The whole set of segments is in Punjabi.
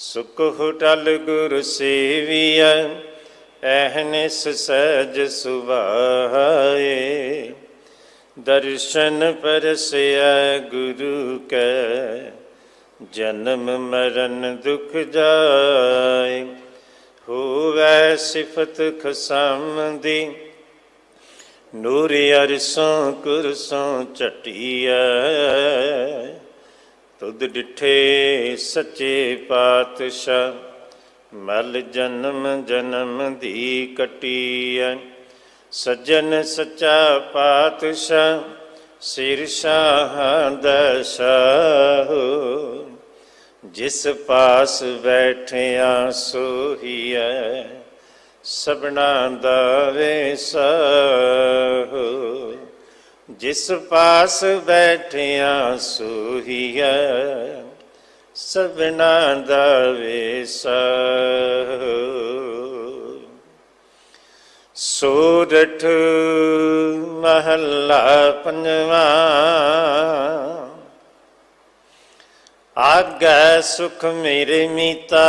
ਸੁਖ ਟਲ ਗੁਰ ਸੇਵੀਐ ਐਹਨਿਸ ਸਹਿਜ ਸੁਭਾਏ। ਦਰਸ਼ਨ ਪਰਸਿਆ ਗੁਰੂ ਕੈ, ਜਨਮ ਮਰਨ ਦੁਖ ਜਾਏ। ਹੋਵੈ ਸਿਫਤ ਖਸਮ ਦੀ ਨੂਰ ਅਰਸੋਂ ਕੁਰਸੋਂ ਚਟੀਐ ਤੁਧ ਡਿਠੇ ਸੱਚੇ ਪਾਤਸ਼ਾਹ, ਮਲ ਜਨਮ ਜਨਮ ਦੀ ਕਟੀਐ। ਸੱਜਣ ਸੱਚਾ ਪਾਤਸ਼ਾਹ, ਸਿਰ ਸ਼ਾਹ ਦਾ ਜਿਸ ਪਾਸ ਬੈਠਿਆ ਸੋਹੀਐ, ਸਭਨਾ ਦਾ ਵੇਸਾਹੋ ਜਿਸ ਪਾਸ ਬੈਠਿਆ ਸੋਹੀਐ ਸਭਨਾ ਦਾ ਵੇਸਾਹੋ ਸੂਰਠ ਮਹੱਲਾ ਪੰਜਵਾ ਆਗੈ ਸੁਖ ਮੇਰੇ ਮੀਤਾ।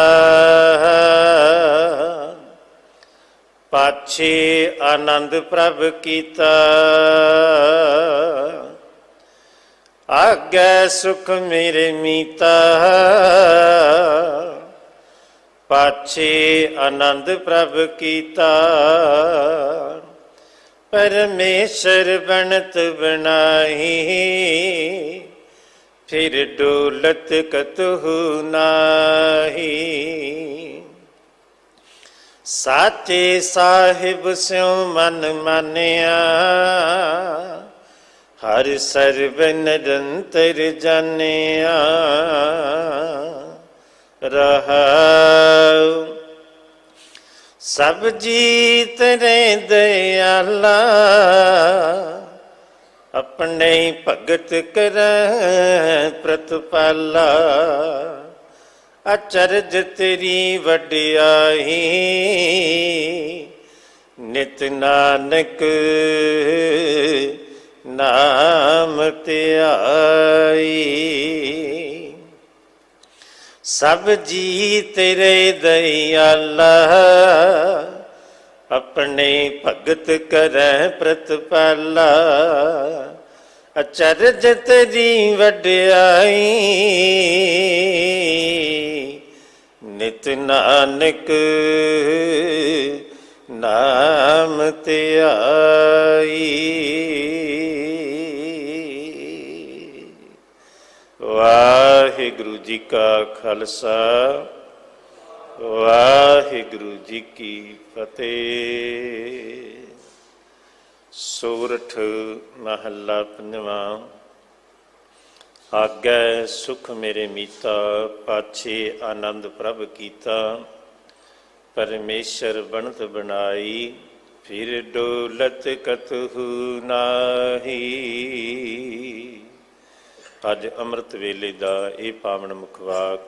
ਪਾਛੇ ਆਨੰਦ ਪ੍ਰਭ ਕੀਤਾ। ਆਗੈ ਸੁਖ ਮੇਰੇ ਮੀਤਾ। ਪਾਛੇ ਆਨੰਦ ਪ੍ਰਭ ਕੀਤਾ। ਪਰਮੇਸ਼ਰ ਬਣਤ ਬਣਾਈ ਫਿਰ ਡੋਲਤ ਕਤਹੁ ਨਾਹੀ। ਸਾਚੇ ਸਾਹਿਬ ਸਿਉ ਮਨ ਮਾਨਿਆ। ਹਰ ਸਰਬ ਨਿਰੰਤਰ ਜਾਣਿਆ। ਰਹਾਉ ਸਭ ਜੀਤ ਰੇ ਦਿਆਲਾ। ਆਪਣੇ ਭਗਤ ਕਰ ਪ੍ਰਤਪਾਲਾ। ਅਚਰਜ ਤੇਰੀ ਵਡਿਆਈ ਨਿਤ ਨਾਨਕ ਨਾਮ ਧਿਆਈ। ਸਭ ਜੀ ਤੇਰੇ ਦਇਆਲਾ, ਆਪਣੇ ਭਗਤ ਕਰੈ ਪ੍ਰਤਪਾਲਾ। ਅਚਰਜ ਤੇਰੀ ਵਡਿਆਈ ਨਿਤ ਨਾਨਕ ਨਾਮ ਧਿਆਈ ਵਾਹਿਗੁਰੂ ਜੀ ਕਾ ਖਾਲਸਾ, ਵਾਹਿਗੁਰੂ ਜੀ ਕੀ ਫਤਿਹ। ਸੂਰਠ ਮਹੱਲਾ ਪੰਜਵਾਂ ਆਗੈ ਸੁਖ ਮੇਰੇ ਮੀਤਾ, ਪਾਛੇ ਆਨੰਦ ਪ੍ਰਭ ਕੀਤਾ। ਪਰਮੇਸ਼ਰ ਬਣਤ ਬਣਾਈ, ਫਿਰ ਡੋਲਤ ਕਤਹੁ ਨਾਹੀ। ਅੱਜ ਅੰਮ੍ਰਿਤ ਵੇਲੇ ਦਾ ਇਹ ਪਾਵਨ ਮੁਖਵਾਕ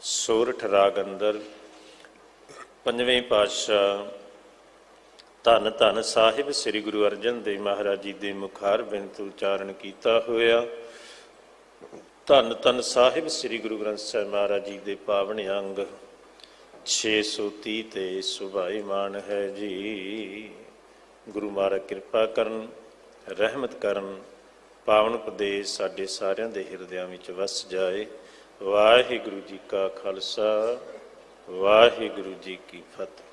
ਸੋਰਠ ਰਾਗ ਅੰਦਰ, ਪੰਜਵੇਂ ਪਾਤਸ਼ਾਹ ਧੰਨ ਧੰਨ ਸਾਹਿਬ ਸ੍ਰੀ ਗੁਰੂ ਅਰਜਨ ਦੇਵ ਮਹਾਰਾਜ ਜੀ ਦੇ ਮੁਖਾਰ ਬਿੰਤ ਉਚਾਰਨ ਕੀਤਾ ਹੋਇਆ। ਧੰਨ ਧੰਨ ਸਾਹਿਬ ਸ੍ਰੀ ਗੁਰੂ ਗ੍ਰੰਥ ਸਾਹਿਬ ਮਹਾਰਾਜ ਜੀ ਦੇ ਪਾਵਨ ਅੰਗ 630 ਤੇ ਸੁਭਾਈਮਾਨ ਹੈ ਜੀ। ਗੁਰੂ ਮਹਾਰਾਜ ਕਿਰਪਾ ਕਰਨ, ਰਹਿਮਤ ਕਰਨ, ਪਾਵਨ ਉਪਦੇਸ਼ ਸਾਡੇ ਸਾਰਿਆਂ ਦੇ ਹਿਰਦਿਆਂ ਵਿੱਚ ਵਸ ਜਾਏ। ਵਾਹਿਗੁਰੂ ਜੀ ਕਾ ਖਾਲਸਾ, ਵਾਹਿਗੁਰੂ ਜੀ ਕੀ ਫਤਿਹ।